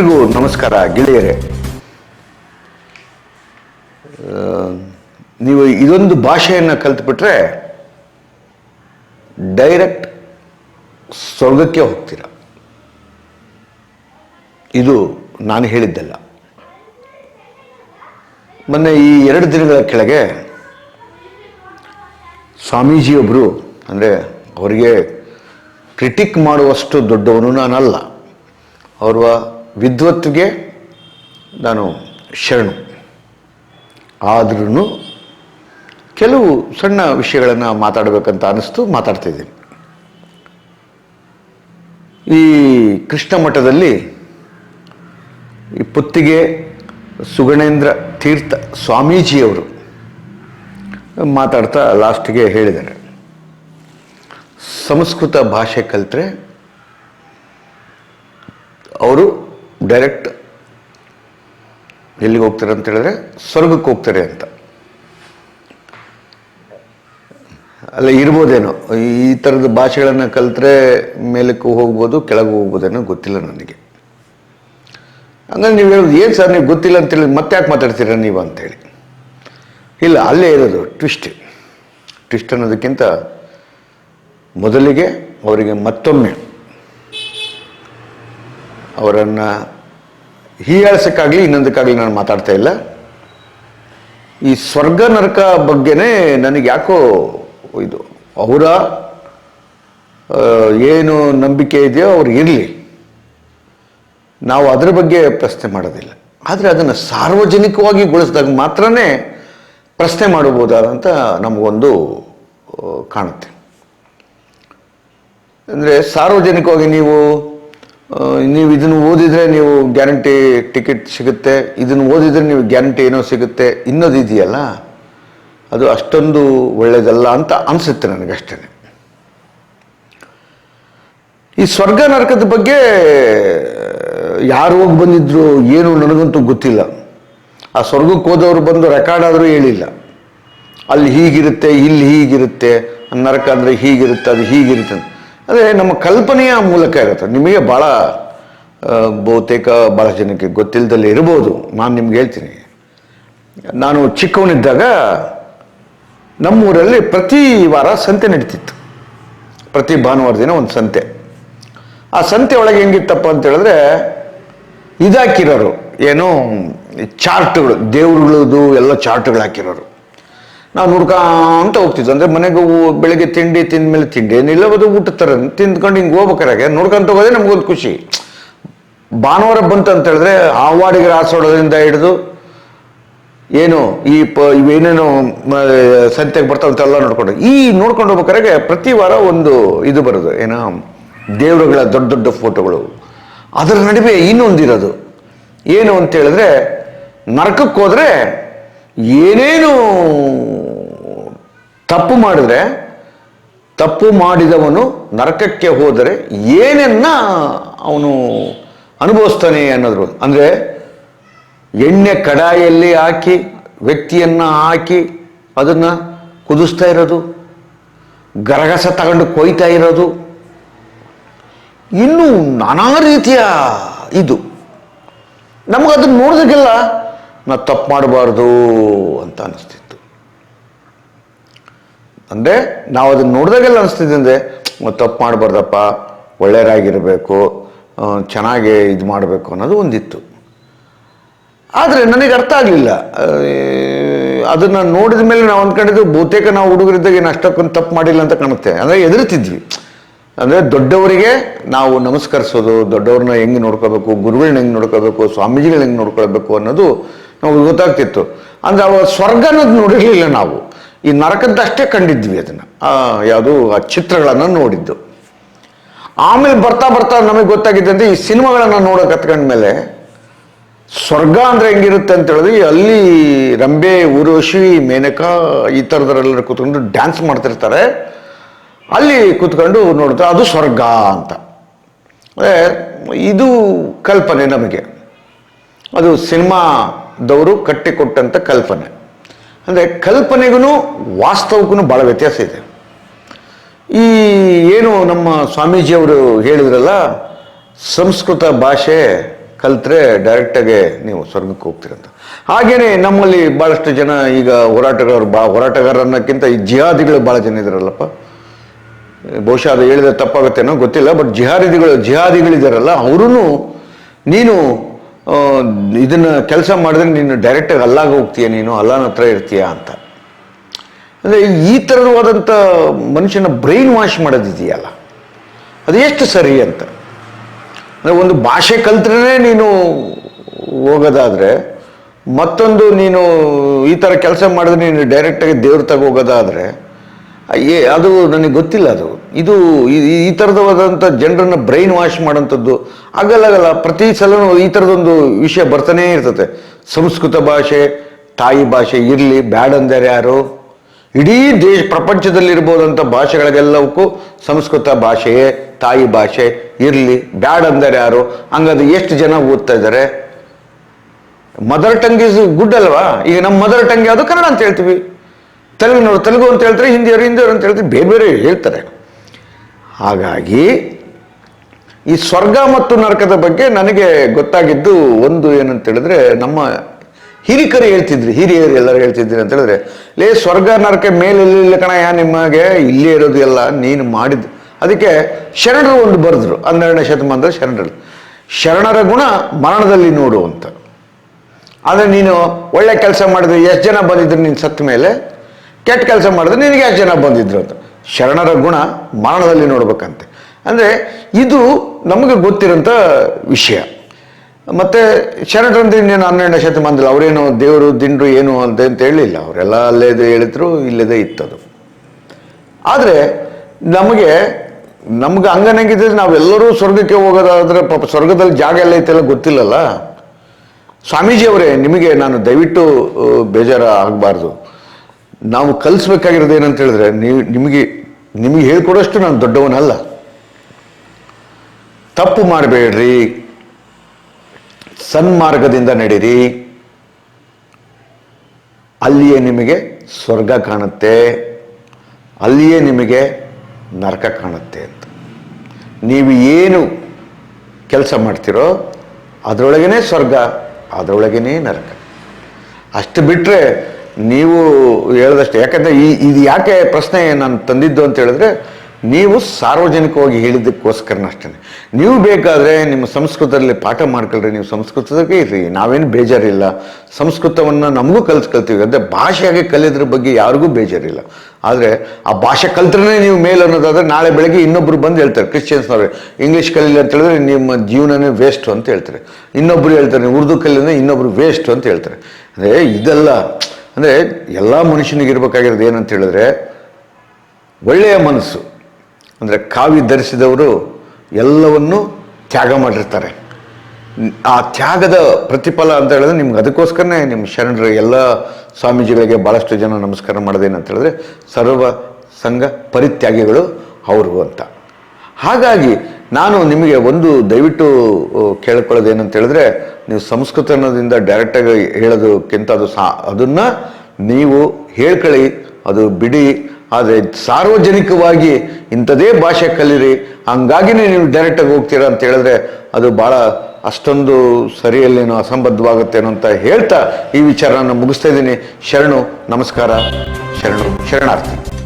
ಎಲ್ರಿಗೂ ನಮಸ್ಕಾರ, ಗೆಳೆಯರೆ. ನೀವು ಇದೊಂದು ಭಾಷೆಯನ್ನು ಕಲ್ತ್ಬಿಟ್ರೆ ಡೈರೆಕ್ಟ್ ಸ್ವರ್ಗಕ್ಕೆ ಹೋಗ್ತೀರ. ಇದು ನಾನು ಹೇಳಿದ್ದಲ್ಲ. ಮೊನ್ನೆ ಈ ಎರಡು ದಿನಗಳ ಕೆಳಗೆ ಸ್ವಾಮೀಜಿಯೊಬ್ಬರು ಅಂದರೆ ಅವರಿಗೆ ಕ್ರಿಟಿಕ್ ಮಾಡುವಷ್ಟು ದೊಡ್ಡವನು ನಾನಲ್ಲ. ಅವರ ವಿದ್ವತ್ಗೆ ನಾನು ಶರಣು. ಆದ್ರೂ ಕೆಲವು ಸಣ್ಣ ವಿಷಯಗಳನ್ನು ಮಾತಾಡಬೇಕಂತ ಅನ್ನಿಸ್ತು ಮಾತಾಡ್ತಿದ್ದೀನಿ ಈ ಕೃಷ್ಣ ಮಠದಲ್ಲಿ ಈ ಪುತ್ತಿಗೆ ಸುಗಣೇಂದ್ರ ತೀರ್ಥ ಸ್ವಾಮೀಜಿಯವರು ಮಾತಾಡ್ತಾ ಲಾಸ್ಟ್ಗೆ ಹೇಳಿದ್ದಾರೆ. ಸಂಸ್ಕೃತ ಭಾಷೆ ಕಲಿತ್ರೆ ಅವರು ಡೈರೆಕ್ಟ್ ಎಲ್ಲಿಗೆ ಹೋಗ್ತಾರೆ ಅಂತ ಹೇಳಿದ್ರೆ ಸ್ವರ್ಗಕ್ಕೆ ಹೋಗ್ತಾರೆ ಅಂತ. ಅಲ್ಲ, ಇರ್ಬೋದೇನೋ. ಈ ಥರದ ಭಾಷೆಗಳನ್ನು ಕಲಿತ್ರೆ ಮೇಲಕ್ಕೆ ಹೋಗ್ಬೋದು, ಕೆಳಗೆ ಹೋಗ್ಬೋದೇನೋ ಗೊತ್ತಿಲ್ಲ ನನಗೆ. ಹಂಗಂದ್ರೆ ನೀವು ಹೇಳೋದು, ಏನು ಸರ್, ನೀವು ಗೊತ್ತಿಲ್ಲ ಅಂತೇಳಿ ಮತ್ತೆ ಯಾಕೆ ಮಾತಾಡ್ತೀರ ನೀವು? ಅಂತೇಳಿ ಇಲ್ಲ, ಅಲ್ಲೇ ಇರೋದು, ಟ್ವಿಸ್ಟ್. ಟ್ವಿಸ್ಟ್ ಅನ್ನೋದಕ್ಕಿಂತ ಮೊದಲಿಗೆ ಅವರಿಗೆ ಮತ್ತೊಮ್ಮೆ ಅವರನ್ನು ಹೀಯಾಳಿಸಕ್ಕಾಗಲಿ ಇನ್ನೊಂದಕ್ಕಾಗಲಿ ನಾನು ಮಾತಾಡ್ತಾ ಇಲ್ಲ. ಈ ಸ್ವರ್ಗ ನರಕ ಬಗ್ಗೆನೇ ನನಗೆ ಯಾಕೋ ಇದು ಅವರ ಏನು ನಂಬಿಕೆ ಇದೆಯೋ ಅವ್ರು ಇರಲಿ. ನಾವು ಅದರ ಬಗ್ಗೆ ಪ್ರಶ್ನೆ ಮಾಡೋದಿಲ್ಲ. ಆದರೆ ಅದನ್ನು ಸಾರ್ವಜನಿಕವಾಗಿ ಗೊಳಿಸಿದಾಗ ಮಾತ್ರನೇ ಪ್ರಶ್ನೆ ಮಾಡಬಹುದಾದಂಥ ನಮಗೊಂದು ಕಾಣುತ್ತೆ. ಅಂದರೆ ಸಾರ್ವಜನಿಕವಾಗಿ ನೀವು ನೀವು ಇದನ್ನು ಓದಿದರೆ ನೀವು ಗ್ಯಾರಂಟಿ ಟಿಕೆಟ್ ಸಿಗುತ್ತೆ. ಇದನ್ನು ಓದಿದರೆ ನೀವು ಗ್ಯಾರಂಟಿ ಏನೋ ಸಿಗುತ್ತೆ. ಇನ್ನೋದು ಇದೆಯಲ್ಲ? ಅದು ಅಷ್ಟೊಂದು ಒಳ್ಳೆಯದಲ್ಲ ಅಂತ ಅನಿಸುತ್ತೆ ನನಗಷ್ಟೇ. ಈ ಸ್ವರ್ಗ ನರಕದ ಬಗ್ಗೆ, ಯಾರು ಹೋಗಿ ಬಂದಿದ್ರು ಏನು ನನಗಂತೂ ಗೊತ್ತಿಲ್ಲ. ಆ ಸ್ವರ್ಗಕ್ಕೆ ಹೋದವರು ಬಂದು ರೆಕಾರ್ಡ್ ಆದರೂ ಹೇಳಿಲ್ಲ. ಅಲ್ಲಿ ಹೀಗಿರುತ್ತೆ, ಇಲ್ಲಿ ಹೀಗಿರುತ್ತೆ. ನರಕ ಅಂದರೆ ಹೀಗಿರುತ್ತೆ, ಅದು ಹೀಗಿರುತ್ತೆ ಅಂದರೆ ನಮ್ಮ ಕಲ್ಪನೆಯ ಮೂಲಕ ಇರುತ್ತೆ. ನಿಮಗೆ ಭಾಳ ಬಹುತೇಕ ಭಾಳ ಜನಕ್ಕೆ ಗೊತ್ತಿಲ್ಲದಲ್ಲೇ ಇರ್ಬೋದು. ನಾನು ನಿಮ್ಗೆ ಹೇಳ್ತೀನಿ. ನಾನು ಚಿಕ್ಕವನಿದ್ದಾಗ ನಮ್ಮೂರಲ್ಲಿ ಪ್ರತಿ ವಾರ ಸಂತೆ ನಡೀತಿತ್ತು. ಪ್ರತಿ ಭಾನುವಾರ ದಿನ ಒಂದು ಸಂತೆ. ಆ ಸಂತೆ ಒಳಗೆ ಹೆಂಗಿತ್ತಪ್ಪ ಅಂತ ಹೇಳಿದ್ರೆ, ಇದಾಕಿರೋರು, ಏನು ಚಾರ್ಟ್ಗಳು, ದೇವ್ರುಗಳದ್ದು ಎಲ್ಲ ಚಾರ್ಟ್ಗಳು ಹಾಕಿರೋರು. ನಾವು ನೋಡ್ಕೊಂತ ಹೋಗ್ತಿದ್ವಿ. ಅಂದರೆ ಮನೆಗೆ ಬೆಳಗ್ಗೆ ತಿಂಡಿ ತಿಂದ್ಮೇಲೆ ತಿಂಡಿ. ಏನಿಲ್ಲ ಅದು ಊಟ ಥರ ತಿಂದ್ಕೊಂಡು ಹಿಂಗೆ ಹೋಗ್ಬೇಕಾರೆ ನೋಡ್ಕೊಂತ ಹೋಗೋದೇ ನಮಗೊಂದು ಖುಷಿ. ಭಾನುವಾರ ಬಂತು ಅಂತ ಹೇಳಿದ್ರೆ ಆವಾಡಿಗೆ ಆಸೋಡೋದ್ರಿಂದ ಹಿಡಿದು ಏನು ಈ ಪ ಇವೇನೇನು ಸಂತೆಗೆ ಬರ್ತಾವಂತೆಲ್ಲ ನೋಡ್ಕೊಂಡು. ಈ ನೋಡ್ಕೊಂಡು ಹೋಗ್ಬೇಕಾರೆ ಪ್ರತಿ ವಾರ ಒಂದು ಇದು ಬರೋದು. ಏನೋ ದೇವರುಗಳ ದೊಡ್ಡ ದೊಡ್ಡ ಫೋಟೋಗಳು. ಅದರ ನಡುವೆ ಇನ್ನೊಂದಿರೋದು. ಏನು ಅಂತ ಹೇಳಿದ್ರೆ ನರಕಕ್ಕೆ ಹೋದ್ರೆ ಏನೇನು ತಪ್ಪು ಮಾಡಿದ್ರೆ, ತಪ್ಪು ಮಾಡಿದವನು ನರಕಕ್ಕೆ ಹೋದರೆ ಏನನ್ನ ಅವನು ಅನುಭವಿಸ್ತಾನೆ ಅನ್ನೋದ್ರು ಅಂದರೆ ಎಣ್ಣೆ ಕಡಾಯಲ್ಲಿ ಹಾಕಿ, ವ್ಯಕ್ತಿಯನ್ನು ಹಾಕಿ ಅದನ್ನು ಕುದಿಸ್ತಾ ಇರೋದು, ಗರಗಸ ತಗೊಂಡು ಕೊಯ್ತಾ ಇರೋದು. ಇನ್ನೂ ನಾನಾ ರೀತಿಯ ಇದು. ನಮಗದನ್ನು ನೋಡಿದಾಗೆಲ್ಲ ನಾವು ತಪ್ಪು ಮಾಡಬಾರ್ದು ಅಂತ ಅನಿಸ್ತಿತ್ತು ಅಂದರೆ ನಾವು ಅದನ್ನ ನೋಡಿದಾಗೆಲ್ಲ ಅನಿಸ್ತಿದ್ದೆ ಅಂದರೆ ತಪ್ಪು ಮಾಡಬಾರ್ದಪ್ಪ, ಒಳ್ಳೆಯರಾಗಿರಬೇಕು ಚೆನ್ನಾಗಿ ಇದು ಮಾಡಬೇಕು ಅನ್ನೋದು ಒಂದಿತ್ತು. ಆದರೆ ನನಗೆ ಅರ್ಥ ಆಗಲಿಲ್ಲ. ಅದನ್ನು ನೋಡಿದ ಮೇಲೆ ನಾವು ಅಂದ್ಕೊಂಡಿದ್ದು ಬಹುತೇಕ ನಾವು ಹುಡುಗರಿದ್ದಾಗ ಏನು ಅಷ್ಟಕ್ಕೊಂದು ತಪ್ಪು ಮಾಡಿಲ್ಲ ಅಂತ ಕಾಣುತ್ತೆ. ಅಂದರೆ ಎದುರುತ್ತಿದ್ವಿ ಅಂದರೆ ದೊಡ್ಡವರಿಗೆ ನಾವು ನಮಸ್ಕರಿಸೋದು, ದೊಡ್ಡವ್ರನ್ನ ಹೆಂಗೆ ನೋಡ್ಕೋಬೇಕು ಗುರುಗಳನ್ನ ಹೆಂಗೆ ನೋಡ್ಕೋಬೇಕು, ಸ್ವಾಮೀಜಿಗಳನ್ನ ಹೆಂಗೆ ನೋಡ್ಕೊಳ್ಬೇಕು ಅನ್ನೋದು ನಮಗೆ ಗೊತ್ತಾಗ್ತಿತ್ತು. ಅಂದರೆ ಅವ ಸ್ವರ್ಗ ಅನ್ನೋದು ನೋಡಿರಲಿಲ್ಲ ನಾವು. ಈ ನರಕದ್ದಷ್ಟೇ ಕಂಡಿದ್ವಿ ಅದನ್ನು. ಯಾವುದು ಆ ಚಿತ್ರಗಳನ್ನು ನೋಡಿದ್ದು. ಆಮೇಲೆ ಬರ್ತಾ ಬರ್ತಾ ನಮಗೆ ಗೊತ್ತಾಗಿದ್ದಂತೆ ಈ ಸಿನಿಮಾಗಳನ್ನು ನೋಡೋಕೆ ಹತ್ಕೊಂಡ್ಮೇಲೆ ಸ್ವರ್ಗ ಅಂದರೆ ಹೆಂಗಿರುತ್ತೆ ಅಂತ ಹೇಳಿದ್ರೆ ಅಲ್ಲಿ ರಂಬೆ ಊರ್ವಶಿ ಮೇನಕ ಈ ಥರದರೆಲ್ಲರೂ ಕೂತ್ಕೊಂಡು ಡ್ಯಾನ್ಸ್ ಮಾಡ್ತಿರ್ತಾರೆ. ಅಲ್ಲಿ ಕೂತ್ಕೊಂಡು ನೋಡ್ತಾರೆ ಅದು ಸ್ವರ್ಗ ಅಂತ. ಇದು ಕಲ್ಪನೆ ನಮಗೆ. ಅದು ಸಿನಿಮಾದವರು ಕಟ್ಟಿಕೊಟ್ಟಂಥ ಕಲ್ಪನೆ. ಅಂದರೆ ಕಲ್ಪನೆಗೂ ವಾಸ್ತವಕ್ಕೂ ಭಾಳ ವ್ಯತ್ಯಾಸ ಇದೆ. ಈ ಏನು ನಮ್ಮ ಸ್ವಾಮೀಜಿಯವರು ಹೇಳಿದ್ರಲ್ಲ, ಸಂಸ್ಕೃತ ಭಾಷೆ ಕಲ್ತ್ರೆ ಡೈರೆಕ್ಟಾಗೆ ನೀವು ಸ್ವರ್ಗಕ್ಕೆ ಹೋಗ್ತೀರಂತ. ಹಾಗೇ ನಮ್ಮಲ್ಲಿ ಭಾಳಷ್ಟು ಜನ ಈಗ ಹೋರಾಟಗಾರರು ಬಾ ಹೋರಾಟಗಾರ ಅನ್ನೋಕ್ಕಿಂತ ಈ ಜಿಹಾದಿಗಳು ಭಾಳ ಜನ ಇದ್ದಾರಲ್ಲಪ್ಪ ಬಹುಶಃ ಅದು ಹೇಳಿದ್ರೆ ತಪ್ಪಾಗುತ್ತೇನೋ ಗೊತ್ತಿಲ್ಲ, ಬಟ್ ಜಿಹಾದಿಗಳು ಜಿಹಾದಿಗಳಿದ್ದಾರಲ್ಲ ಅವರೂ ನೀನು ಇದನ್ನ ಕೆಲಸ ಮಾಡಿದ್ರೆ ನೀನು ಡೈರೆಕ್ಟಾಗಿ ಅಲ್ಲಾಗ ಹೋಗ್ತೀಯ, ನೀನು ಅಲ್ಲಾನ ಹತ್ರ ಇರ್ತೀಯ ಅಂತ. ಅಂದರೆ ಈ ಥರವಾದಂಥ ಮನುಷ್ಯನ ಬ್ರೈನ್ ವಾಶ್ ಮಾಡೋದಿದೆಯಲ್ಲ, ಅದು ಎಷ್ಟು ಸರಿ ಅಂತ. ಅಂದರೆ ಒಂದು ಭಾಷೆ ಕಲ್ತ್ರೇ ನೀನು ಹೋಗೋದಾದರೆ, ಮತ್ತೊಂದು ನೀನು ಈ ಥರ ಕೆಲಸ ಮಾಡಿದ್ರೆ ನೀನು ಡೈರೆಕ್ಟಾಗಿ ದೇವ್ರ ತಗ ಹೋಗೋದಾದರೆ ಏ ಅದು ನನಗೆ ಗೊತ್ತಿಲ್ಲ ಅದು. ಇದು ಈ- ಥರದವಾದಂಥ ಜನರನ್ನ ಬ್ರೈನ್ ವಾಶ್ ಮಾಡೋಂಥದ್ದು ಆಗಲ್ಲಾಗಲ್ಲ ಪ್ರತಿ ಸಲನೂ ಈ ಥರದೊಂದು ವಿಷಯ ಬರ್ತಾನೇ ಇರ್ತದೆ. ಸಂಸ್ಕೃತ ಭಾಷೆ, ತಾಯಿ ಭಾಷೆ ಇರಲಿ, ಬ್ಯಾಡ್ ಅಂದರೆ ಯಾರು? ಇಡೀ ದೇಶ ಪ್ರಪಂಚದಲ್ಲಿರ್ಬೋದಂಥ ಭಾಷೆಗಳಿಗೆಲ್ಲವಕ್ಕೂ ಸಂಸ್ಕೃತ ಭಾಷೆಯೇ ತಾಯಿ ಭಾಷೆ ಇರಲಿ, ಬ್ಯಾಡ್ ಅಂದರೆ ಯಾರು? ಹಂಗದು ಎಷ್ಟು ಜನ ಓದ್ತಾ ಇದ್ದಾರೆ? ಮದರ್ ಟಂಗ್ ಇಸ್ ಗುಡ್ ಅಲ್ವಾ? ಈಗ ನಮ್ಮ ಮದರ್ ಟಂಗ್ ಯಾವುದು ಕನ್ನಡ ಅಂತ ಹೇಳ್ತೀವಿ. ತೆಲುಗಿನವ್ರು ತೆಲುಗು ಅಂತ ಹೇಳ್ತಾರೆ ಹಿಂದಿಯವರು ಹಿಂದಿಯವರು ಅಂತ ಹೇಳ್ತಾರೆ, ಬೇರೆ ಬೇರೆ ಹೇಳ್ತಾರೆ. ಹಾಗಾಗಿ ಈ ಸ್ವರ್ಗ ಮತ್ತು ನರಕದ ಬಗ್ಗೆ ನನಗೆ ಗೊತ್ತಾಗಿದ್ದು ಒಂದು ಏನಂತ ಹೇಳಿದ್ರೆ ನಮ್ಮ ಹಿರಿಕರು ಹೇಳ್ತಿದ್ರು, ಹಿರಿಯರು ಎಲ್ಲರೂ ಹೇಳ್ತಿದ್ರು ಅಂತ ಹೇಳಿದ್ರೆ, ಲೇ, ಸ್ವರ್ಗ, ನರಕ ಮೇಲೆ ಇಲ್ಲ ಯಾ ನಿಮಗೆ ಇಲ್ಲೇ ಇರೋದು ಎಲ್ಲ ನೀನು ಮಾಡಿದ್ದು. ಅದಕ್ಕೆ ಶರಣರು ಒಂದು ಬರೆದ್ರು, ಹನ್ನೆರಡನೇ ಶತಮಾನದಲ್ಲಿ ಶರಣರು. ಶರಣರ ಗುಣ ಮರಣದಲ್ಲಿ ನೋಡು ಅಂತ. ಆದರೆ ನೀನು ಒಳ್ಳೆ ಕೆಲಸ ಮಾಡಿದ್ರೆ, ಎಷ್ಟು ಜನ ಬಂದಿದ್ರು ನೀನು ಸತ್ತ ಮೇಲೆ? ಕೆಟ್ಟ ಕೆಲಸ ಮಾಡಿದ್ರೆ ನಿನಗೆ ಯಾಕೆ ಜನ ಬಂದಿದ್ರು ಅಂತ. ಶರಣರ ಗುಣ ಮರಣದಲ್ಲಿ ನೋಡ್ಬೇಕಂತೆ. ಅಂದರೆ ಇದು ನಮಗೆ ಗೊತ್ತಿರೋಂಥ ವಿಷಯ. ಮತ್ತು ಶರಣರಂದ್ರೆ ಇನ್ನೇನು ಹನ್ನೆರಡನೇ ಶತಮಾನದಲ್ಲಿ ಅವರೇನು ದೇವರು, ದಿಂಡ್ರು ಏನು ಅಂತ ಅಂತ ಹೇಳಿಲ್ಲ. ಅವರೆಲ್ಲ ಅಲ್ಲೇದು ಹೇಳಿದ್ರು, ಇಲ್ಲದೇ ಇತ್ತದು. ಆದರೆ ನಮಗೆ, ನಮ್ಗೆ ಹಂಗನಂಗಿದ್ರೆ ನಾವೆಲ್ಲರೂ ಸ್ವರ್ಗಕ್ಕೆ ಹೋಗೋದಾದ್ರೆ ಪಾಪ ಸ್ವರ್ಗದಲ್ಲಿ ಜಾಗ ಎಲ್ಲ ಐತೆಲ್ಲ ಗೊತ್ತಿಲ್ಲಲ್ಲ. ಸ್ವಾಮೀಜಿ ಅವರೇ ನಿಮಗೆ ನಾನು ದಯವಿಟ್ಟು ಬೇಜಾರ ಆಗಬಾರ್ದು ನಾವು ಕಲಿಸ್ಬೇಕಾಗಿರೋದು ಏನಂತ ಹೇಳಿದ್ರೆ ನೀವು ನಿಮಗೆ ನಿಮಗೆ ಹೇಳ್ಕೊಡೋಷ್ಟು ನಾನು ದೊಡ್ಡವನಲ್ಲ. ತಪ್ಪು ಮಾಡಬೇಡ್ರಿ. ಸನ್ಮಾರ್ಗದಿಂದ ನಡೀರಿ. ಅಲ್ಲಿಯೇ ನಿಮಗೆ ಸ್ವರ್ಗ ಕಾಣುತ್ತೆ. ಅಲ್ಲಿಯೇ ನಿಮಗೆ ನರಕ ಕಾಣುತ್ತೆ ಅಂತ. ನೀವು ಏನು ಕೆಲಸ ಮಾಡ್ತಿರೋ ಅದರೊಳಗೇ ಸ್ವರ್ಗ ಅದರೊಳಗೇ ನರಕ. ಅಷ್ಟು ಬಿಟ್ಟರೆ ನೀವು ಹೇಳಿದಷ್ಟೇ. ಯಾಕಂದರೆ ಈ ಇದು ಯಾಕೆ ಪ್ರಶ್ನೆ ನಾನು ತಂದಿದ್ದು ಅಂತ ಹೇಳಿದ್ರೆ, ನೀವು ಸಾರ್ವಜನಿಕವಾಗಿ ಹೇಳಿದ್ದಕ್ಕೋಸ್ಕರನ ಅಷ್ಟೇ ನೀವು ಬೇಕಾದರೆ ನಿಮ್ಮ ಸಂಸ್ಕೃತದಲ್ಲಿ ಪಾಠ ಮಾಡ್ಕೊಳ್ರಿ. ನೀವು ಸಂಸ್ಕೃತದಾಗೆ ಇರ್ರಿ. ನಾವೇನು ಬೇಜಾರಿಲ್ಲ. ಸಂಸ್ಕೃತವನ್ನು ನಮಗೂ ಕಲಿಸ್ಕೊಳ್ತೀವಿ. ಅಂದರೆ ಭಾಷೆಯಾಗಿ ಕಲಿಯೋದ್ರ ಬಗ್ಗೆ ಯಾರಿಗೂ ಬೇಜಾರಿಲ್ಲ. ಆದರೆ ಆ ಭಾಷೆ ಕಲ್ತ್ರೇ ನೀವು ಮೇಲ್ ಅನ್ನೋದಾದ್ರೆ ನಾಳೆ ಬೆಳಗ್ಗೆ ಇನ್ನೊಬ್ರು ಬಂದು ಹೇಳ್ತಾರೆ. ಕ್ರಿಶ್ಚಿಯನ್ಸ್ನವ್ರೆ, ಇಂಗ್ಲೀಷ್ ಕಲೀಲಿ ಅಂತ ಹೇಳಿದ್ರೆ ನಿಮ್ಮ ಜೀವನನೇ ವೇಸ್ಟ್ ಅಂತ ಹೇಳ್ತಾರೆ. ಇನ್ನೊಬ್ರು ಹೇಳ್ತಾರೆ, ಉರ್ದು ಕಲೀಲಿ ಇನ್ನೊಬ್ರು ವೇಸ್ಟ್ ಅಂತ ಹೇಳ್ತಾರೆ. ಅಂದರೆ ಇದೆಲ್ಲ ಅಂದರೆ ಎಲ್ಲ ಮನುಷ್ಯನಿಗೆ ಇರಬೇಕಾಗಿರೋದು ಏನಂತ ಹೇಳಿದ್ರೆ ಒಳ್ಳೆಯ ಮನಸ್ಸು. ಅಂದರೆ ಕಾವಿ ಧರಿಸಿದವರು ಎಲ್ಲವನ್ನು ತ್ಯಾಗ ಮಾಡಿರ್ತಾರೆ. ಆ ತ್ಯಾಗದ ಪ್ರತಿಫಲ ಅಂತ ಹೇಳಿದ್ರೆ ನಿಮ್ಗೆ ಅದಕ್ಕೋಸ್ಕರನೇ ನಿಮ್ಮ ಶರಣರು ಎಲ್ಲ ಸ್ವಾಮೀಜಿಗಳಿಗೆ ಭಾಳಷ್ಟು ಜನ ನಮಸ್ಕಾರ ಮಾಡೋದೇನಂತ ಹೇಳಿದ್ರೆ ಸರ್ವ ಸಂಘ ಪರಿತ್ಯಾಗಿಗಳು ಅವರು ಅಂತ. ಹಾಗಾಗಿ ನಾನು ನಿಮಗೆ ಒಂದು ದಯವಿಟ್ಟು ಕೇಳ್ಕೊಳ್ಳೋದು ಏನಂತ ಹೇಳಿದ್ರೆ ನೀವು ಸಂಸ್ಕೃತ ಅನ್ನೋದ್ರಿಂದ ಡೈರೆಕ್ಟಾಗಿ ಹೇಳೋದಕ್ಕಿಂತ ಅದು ಸಾ, ಅದನ್ನು ನೀವು ಹೇಳ್ಕೊಳ್ಳಿ, ಅದು ಬಿಡಿ, ಆದರೆ ಸಾರ್ವಜನಿಕವಾಗಿ ಇಂಥದೇ ಭಾಷೆ ಕಲೀರಿ, ಹಂಗಾಗಿನೇ ನೀವು ಡೈರೆಕ್ಟಾಗಿ ಹೋಗ್ತೀರಾ ಅಂತ ಹೇಳಿದ್ರೆ, ಅದು ಭಾಳ ಅಷ್ಟೊಂದು ಸರಿಯಲ್ಲೇನೋ ಅಸಂಬದ್ಧವಾಗುತ್ತೇನೋ ಅಂತ ಹೇಳ್ತಾ ಈ ವಿಚಾರನ ಮುಗಿಸ್ತಾ ಇದ್ದೀನಿ. ಶರಣು, ನಮಸ್ಕಾರ. ಶರಣು, ಶರಣಾರ್ಥಿ.